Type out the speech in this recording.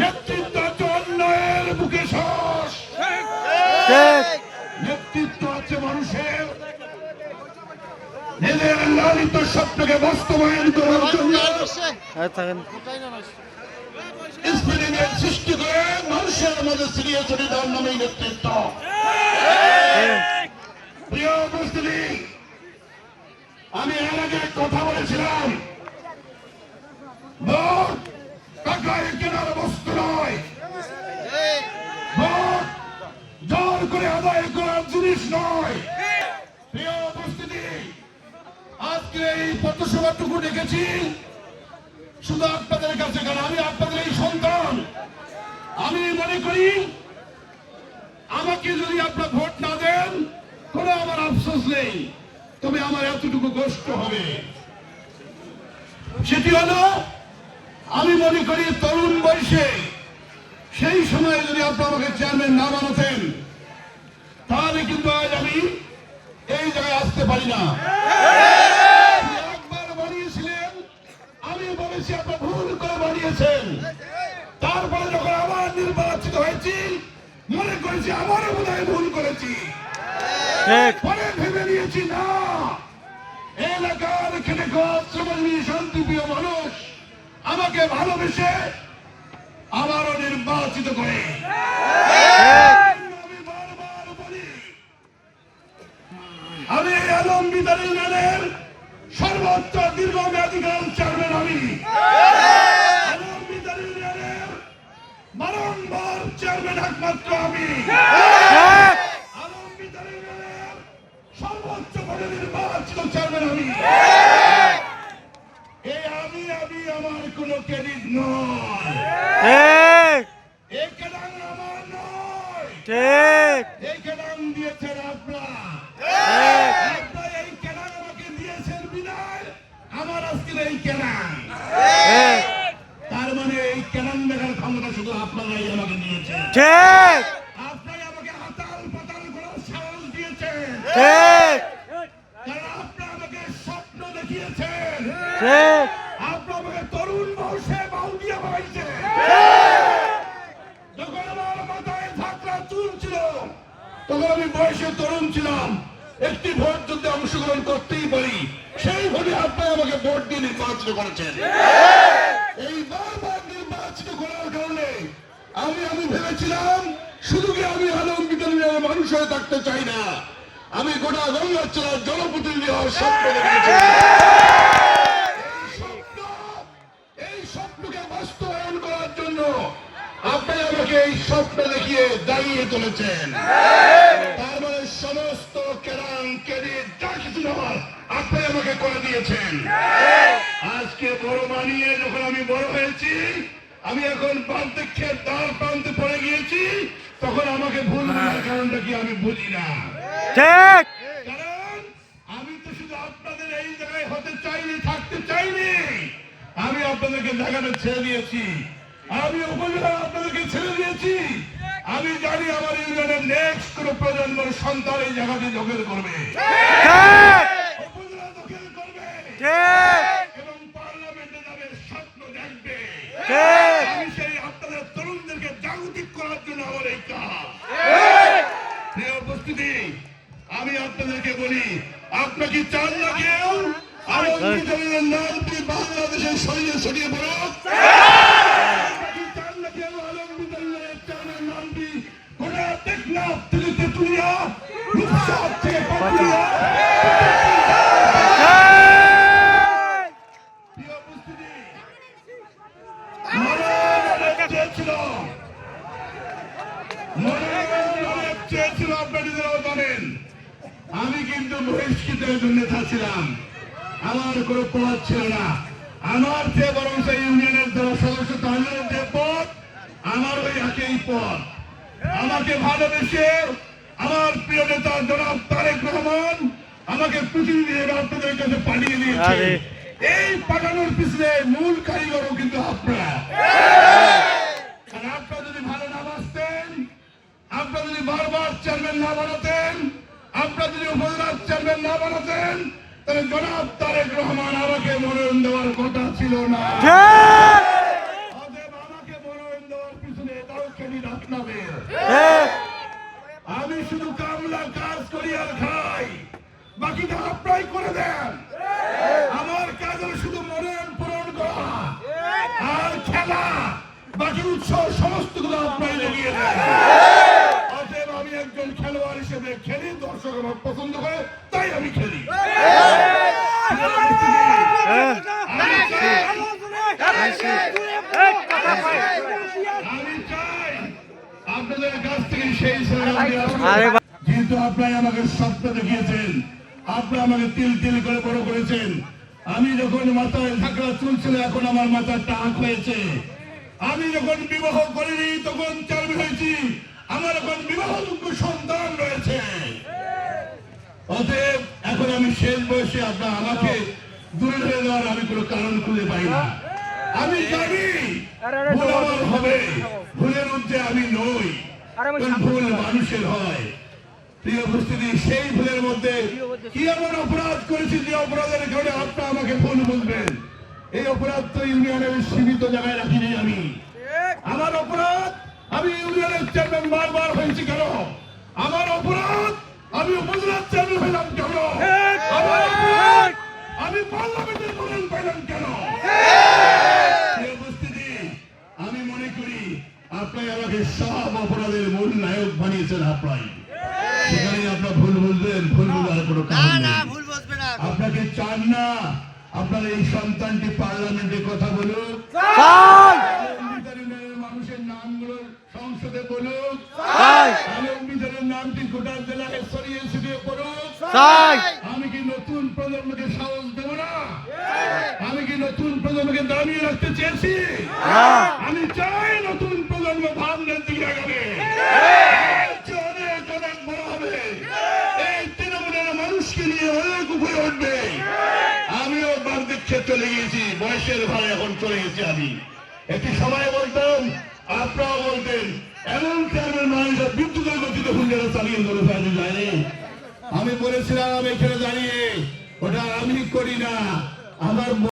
নেতৃত্ব বুকে শ্বাস নেতৃত্ব আছে মানুষের। নিজের লালিত স্বপ্নকে বাস্তবায়ন করার জন্য স্পিরিটের সৃষ্টি করে মানুষের মধ্যে সিরিয়ে চলে তার নামেই নেতৃত্ব। প্রিয় উপস্থিতি আমি এর আগে কথা বলেছিলাম। জিনিস নয়। আজকে এই পথসভাটুকু ডেকেছি। শুধু আপনাদের কাছে কারণ আমি আপনাদের এই সন্তান। আমি মনে করি, আমাকে যদি আপনার ভোট না দেন, কোনো আমার আফসোস নেই। তবে আমার এতটুকু কষ্ট হবে। সেটি হলো, আমি মনে করি তরুণ বয়সে সেই সময়ে যদি আপনি আমাকে চেয়ারম্যান না বানাতেন কিন্তু আজ আমি এই জায়গায় আসতে পারি না। একবার বানিয়েছিলেন আমি বলেছি আপনি ভুল করে বানিয়েছেন। তারপরে যখন আবার নির্বাচিত হয়েছি মনে করেছি আমারও বোধ ভুল করেছি। পরে ভেবে নিয়েছি না। এলাকার খেটে খাওয়া শ্রমজীবী শান্তিপ্রিয় মানুষ আমাকে ভালোবেসে আবারও নির্বাচিত করে আমি বারবার বলি আমি এই আলম বিদার ইউনিয়নের সর্বোচ্চ দীর্ঘমেয়াদীকাল চেয়ারম্যান আমি। আলম বিদার ইউনিয়নের বারংবার চেয়ারম্যান একমাত্র আমি। আলম বিদার ইউনিয়নের সর্বোচ্চ পদে নির্বাচিত চেয়ারম্যান আমি। এই আমি আমি আমার কোনো ক্রেডিট নয়। আমার নয়। ঠিক। এই ক্রেডিট দিয়েছেন আপনারা। বিদায় আমার আজকের এই কেনান তার মানে এই কেনান দেখার ক্ষমতা শুধু আপনারাই আমাকে দিয়েছেন। ঠিক। আপনারাই আমাকে হাতাল পাতাল করার সাহস দিয়েছেন। ঠিক। কারণ আপনারা আমাকে স্বপ্ন দেখিয়েছেন। ঠিক। আপনারা আমাকে তরুণ বয়সে বাউ দিয়ে যখন আমার মাথায় ঝাঁকড়া চুল ছিল তখন আমি বয়সে তরুণ ছিলাম। একটি ভোট যদি অংশগ্রহণ করতেই পারি। সেই ভোটে আপনারা আমাকে ভোট দিয়ে নির্বাচিত করেছেন। এই বারবার নির্বাচিত করার কারণে আমি আমি ভেবেছিলাম শুধু কি আমি আলম বিতরণের মানুষ হয়ে থাকতে চাই না আমি গোটা গঙ্গাচলার জনপ্রতিনিধি হওয়ার স্বপ্ন এই এই স্বপ্নকে বাস্তবায়ন করার জন্য আপনি আমাকে এই স্বপ্ন দেখিয়ে দাঁড়িয়ে তুলেছেন তার আপনি আমাকে করে দিয়েছেন। আজকে বড় মানিয়ে যখন আমি বড় হয়েছি আমি এখন বার্ধক্যের দ্বার প্রান্তে পড়ে গিয়েছি তখন আমাকে ভুল বোঝার কারণটা কি আমি বুঝি না। ঠিক কারণ আমি তো শুধু আপনাদের এই জায়গায় হতে চাইনি থাকতে চাইনি। আমি আপনাদেরকে জায়গাটা ছেড়ে দিয়েছি। আমি উপজেলা আপনাদেরকে ছেড়ে দিয়েছি। আমি জানি আমার ইউনিয়নের নেক্সট কোন প্রজন্মের সন্তান এই জায়গাটি দখল করবে। ঠিক উপস্থিতি আমি আপনাদেরকে বলি আপনার কি চান না কেউ নামটি বাংলাদেশের মনোনয়ন অনেক চেয়েছিল আপনারা নিজেরাও জানেন কিন্তু বহিষ্কৃতের জন্য ছিলাম আমার কোনো পদ ছিল না। আমার চেয়ে বরং সেই ইউনিয়নের যারা সদস্য তাদের যে পদ আমার ওই একই পদ আমাকে ভালোবেসে আমার প্রিয় নেতা জনাব তারেক রহমান আমাকে প্রতিনিধি আপনাদের কাছে পাঠিয়ে দিয়েছে এই পাঠানোর পিছনে মূল কারিগরও কিন্তু আপনারা। আপনারা যদি ভালো না বাঁচতেন আপনারা যদি বারবার চেয়ারম্যান না বানাতেন আপনারা যদি উপজেলার চেয়ারম্যান না বানাতেন, তাহলে জনাব তারেক রহমান আমাকে মনোনয়ন দেওয়ার কথা ছিল না। মনোনয়ন আমি শুধু কামলা কাজ করি আর খাই, বাকিটা আপনারাই করে দেন। আমার কাজ শুধু মনের পূরণ করা আর খেলা, বাকি উৎসব সমস্তগুলো যেহেতু আপনারা আমাকে স্বপ্ন দেখিয়েছেন। আপনারা আমাকে তিল তিল করে বড় করেছেন। আমি যখন মাথায় ঝাঁকড়া চুল ছিল এখন আমার মাথার টাক হয়েছে। আমি যখন বিবাহ করিনি তখন চালু হয়েছি আমার এখন বিবাহযোগ্য সন্তান রয়েছে। অতএব এখন আমি শেষ বয়সে আপনার আমাকে দূরে হয়ে দেওয়ার আমি কোনো কারণ খুঁজে পাই না। আমি জানি ভুল আমার হবে। ভুলের আমি নই। ভুল মানুষের হয়। প্রিয় উপস্থিতি সেই ভুলের মধ্যে কি এমন অপরাধ করেছি যে অপরাধের কারণে আপনারা আমাকে ভুল বলবেন? এই অপরাধ তো ইউনিয়নের সীমিত জায়গায় রাখিনি আমি। আমার অপরাধ আমি ইউনিয়নের চেয়ারম্যান বারবার হয়েছি কেন? আমার অপরাধ আমি উপজেলার চেয়ারম্যান হইলাম কেন? আমার অপরাধ আমি পার্লামেন্টের মনোনয়ন পাইলাম কেন? আপনি সব অপরাধের মূল নায়ক বানিয়েছেন আপনাই সেখানে আপনার ভুল বলবেন ভুল বলার কোনো কারণ নেই। আপনাকে চান না আপনার এই সন্তানটি পার্লামেন্টে কথা বলুক। মানুষের নামগুলো সংসদে বলুক। চাই। আমি অম্বিতারের নামটি গোটা জেলায় ছড়িয়ে ছিটিয়ে পড়ুক। আমি কি নতুন প্রজন্মকে সাহস দেব না? আমি কি নতুন প্রজন্মকে দাঁড়িয়ে রাখতে চেয়েছি? আমি চাই নতুন প্রজন্ম ভাবনের দিকে আগাবে অনেক অনেক বড় হবে। এই তৃণমূলের মানুষকে নিয়ে অনেক উপরে উঠবে। আমিও বার্ধক্যে চলে গেছি বয়সের ভাড়া এখন চলে গেছি আমি। একটি সময় বলতাম আপনারাও বলতেন এমন চেয়ারম্যান মানুষের বিদ্যুতের গতিতে চালিয়ে ধরে ফেলাতে যায়নি আমি বলেছিলাম এখানে দাঁড়িয়ে ওটা আমি করি না আমার